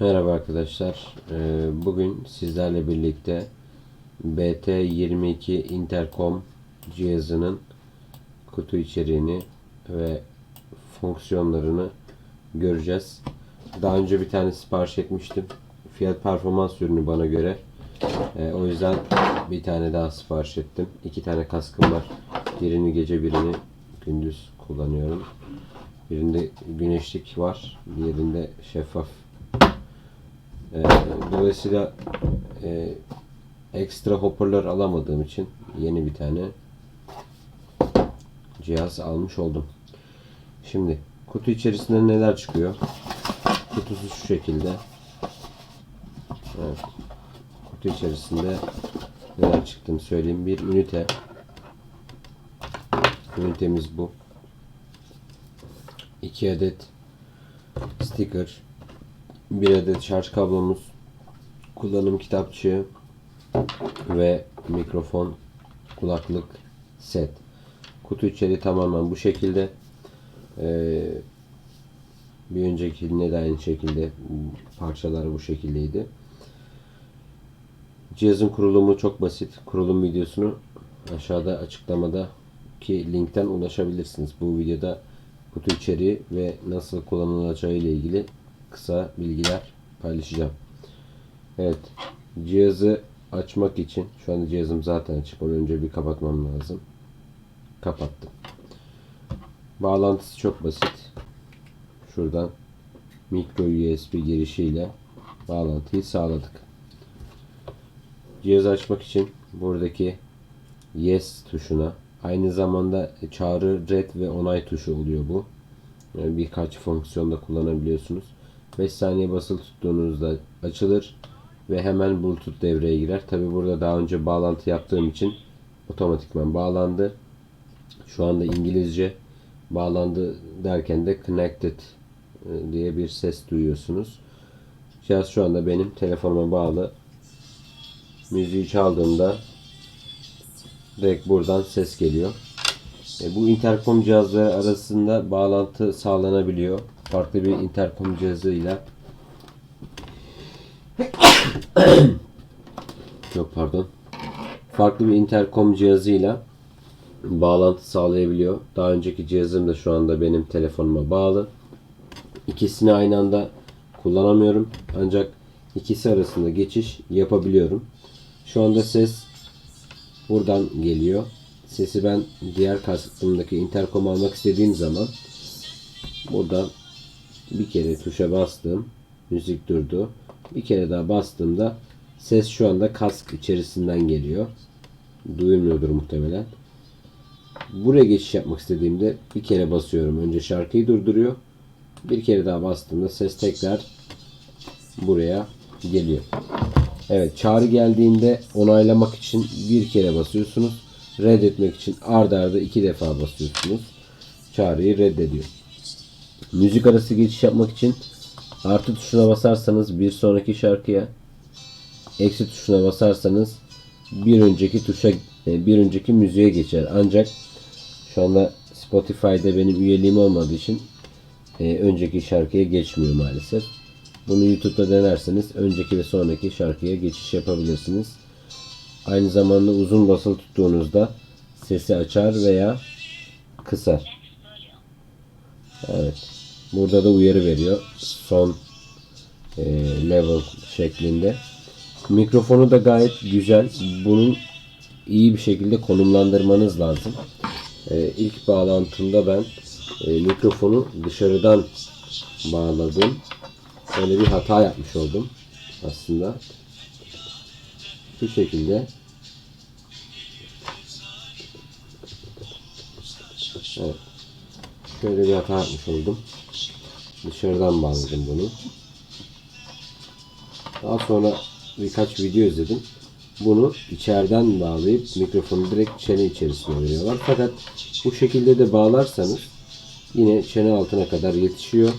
Merhaba arkadaşlar. Ee, Bugün sizlerle birlikte BT22 Intercom cihazının kutu içeriğini ve fonksiyonlarını göreceğiz. Daha önce bir tane sipariş etmiştim. Fiyat performans ürünü bana göre. Ee, O yüzden bir tane daha sipariş ettim. İki tane kaskım var. Birini gece birini gündüz kullanıyorum. Birinde güneşlik var. Diğerinde şeffaf ee, dolayısıyla e, ekstra hoparlör alamadığım için yeni bir tane cihaz almış oldum. Şimdi kutu içerisinde neler çıkıyor? Kutusu şu şekilde. Evet. Kutu içerisinde neler çıktığını söyleyeyim. Bir ünite. Ünitemiz bu. İki adet sticker bir adet şarj kablomuz, kullanım kitapçığı ve mikrofon, kulaklık set. Kutu içeriği tamamen bu şekilde. Ee, bir önceki de aynı şekilde parçalar bu şekildeydi. Cihazın kurulumu çok basit. Kurulum videosunu aşağıda açıklamadaki linkten ulaşabilirsiniz. Bu videoda kutu içeriği ve nasıl kullanılacağı ile ilgili kısa bilgiler paylaşacağım. Evet. Cihazı açmak için şu anda cihazım zaten açık. Onu önce bir kapatmam lazım. Kapattım. Bağlantısı çok basit. Şuradan micro USB girişiyle bağlantıyı sağladık. Cihazı açmak için buradaki yes tuşuna aynı zamanda çağrı red ve onay tuşu oluyor bu. Yani birkaç fonksiyonda kullanabiliyorsunuz. 5 saniye basılı tuttuğunuzda açılır ve hemen Bluetooth devreye girer. Tabi burada daha önce bağlantı yaptığım için otomatikman bağlandı. Şu anda İngilizce bağlandı derken de connected e, diye bir ses duyuyorsunuz. Cihaz şu anda benim telefonuma bağlı. Müziği çaldığımda direkt buradan ses geliyor. E, bu interkom cihazları arasında bağlantı sağlanabiliyor. Farklı bir interkom cihazıyla Yok pardon. Farklı bir interkom cihazıyla bağlantı sağlayabiliyor. Daha önceki cihazım da şu anda benim telefonuma bağlı. İkisini aynı anda kullanamıyorum. Ancak ikisi arasında geçiş yapabiliyorum. Şu anda ses buradan geliyor. Sesi ben diğer kaskımdaki interkom almak istediğim zaman buradan bir kere tuşa bastım. Müzik durdu. Bir kere daha bastığımda ses şu anda kask içerisinden geliyor. Duyulmuyordur muhtemelen. Buraya geçiş yapmak istediğimde bir kere basıyorum. Önce şarkıyı durduruyor. Bir kere daha bastığımda ses tekrar buraya geliyor. Evet çağrı geldiğinde onaylamak için bir kere basıyorsunuz. Reddetmek için ard arda iki defa basıyorsunuz. Çağrıyı reddediyor. Müzik arası geçiş yapmak için artı tuşuna basarsanız bir sonraki şarkıya eksi tuşuna basarsanız bir önceki tuşa e, bir önceki müziğe geçer. Ancak şu anda Spotify'da benim üyeliğim olmadığı için e, önceki şarkıya geçmiyor maalesef. Bunu YouTube'da denerseniz önceki ve sonraki şarkıya geçiş yapabilirsiniz. Aynı zamanda uzun basılı tuttuğunuzda sesi açar veya kısar. Evet. Burada da uyarı veriyor. Son e, level şeklinde. Mikrofonu da gayet güzel. Bunun iyi bir şekilde konumlandırmanız lazım. E, ilk bağlantımda ben e, mikrofonu dışarıdan bağladım. Böyle bir hata yapmış oldum aslında. Şu şekilde Evet. Şöyle bir hata yapmış oldum. Dışarıdan bağladım bunu. Daha sonra birkaç video izledim. Bunu içeriden bağlayıp mikrofonu direkt çene içerisine veriyorlar. Fakat bu şekilde de bağlarsanız yine çene altına kadar yetişiyor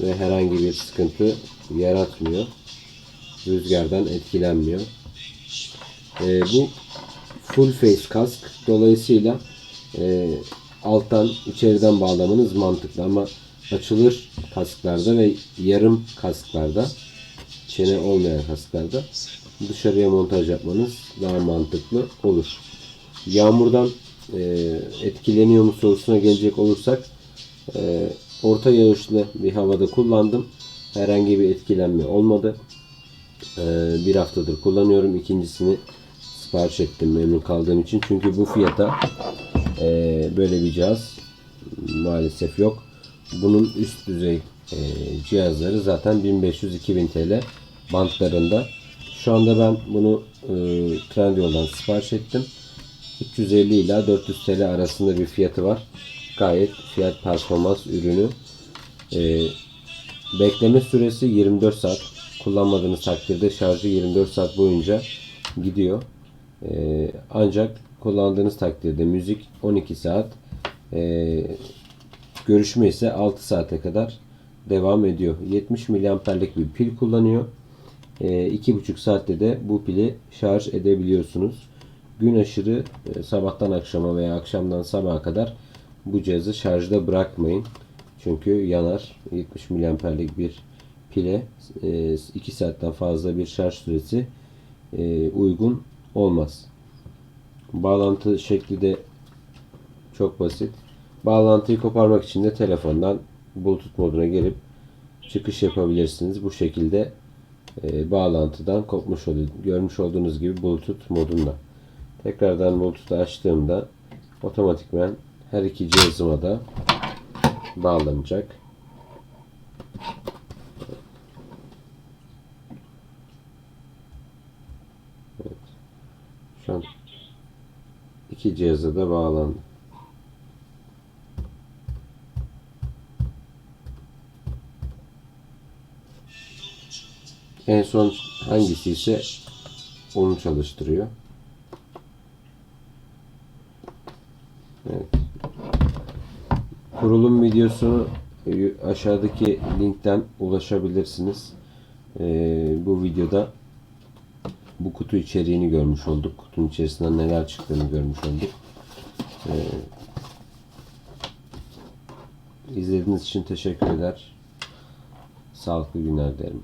ve herhangi bir sıkıntı yaratmıyor. Rüzgardan etkilenmiyor. Ee, bu full face kask. Dolayısıyla e, alttan içeriden bağlamanız mantıklı ama açılır kasklarda ve yarım kasklarda çene olmayan kasklarda dışarıya montaj yapmanız daha mantıklı olur. Yağmurdan e, etkileniyor mu sorusuna gelecek olursak e, orta yağışlı bir havada kullandım. Herhangi bir etkilenme olmadı. E, bir haftadır kullanıyorum. İkincisini sipariş ettim memnun kaldığım için. Çünkü bu fiyata e, böyle bir cihaz maalesef yok. Bunun üst düzey e, cihazları zaten 1500-2000 TL bantlarında. Şu anda ben bunu e, Trendyol'dan sipariş ettim. 350 ila 400 TL arasında bir fiyatı var. Gayet fiyat performans ürünü. E, bekleme süresi 24 saat. Kullanmadığınız takdirde şarjı 24 saat boyunca gidiyor. E, ancak kullandığınız takdirde müzik 12 saat, e, görüşme ise 6 saate kadar devam ediyor. 70 miliamperlik bir pil kullanıyor. E, iki buçuk saatte de bu pili şarj edebiliyorsunuz. Gün aşırı e, sabahtan akşama veya akşamdan sabaha kadar bu cihazı şarjda bırakmayın. Çünkü yanar. 70 miliamperlik bir pile 2 saatten fazla bir şarj süresi e, uygun olmaz. Bağlantı şekli de çok basit. Bağlantıyı koparmak için de telefondan Bluetooth moduna girip çıkış yapabilirsiniz. Bu şekilde e, bağlantıdan kopmuş oluyor. Görmüş olduğunuz gibi Bluetooth modunda. Tekrardan Bluetooth'u açtığımda otomatikmen her iki cihazıma da bağlanacak. Evet. Şu an iki cihaza da bağlandı. En son hangisi ise onu çalıştırıyor. Evet. Kurulum videosunu e, aşağıdaki linkten ulaşabilirsiniz. Ee, bu videoda bu kutu içeriğini görmüş olduk. Kutunun içerisinden neler çıktığını görmüş olduk. Ee, izlediğiniz için teşekkür eder. Sağlıklı günler dilerim.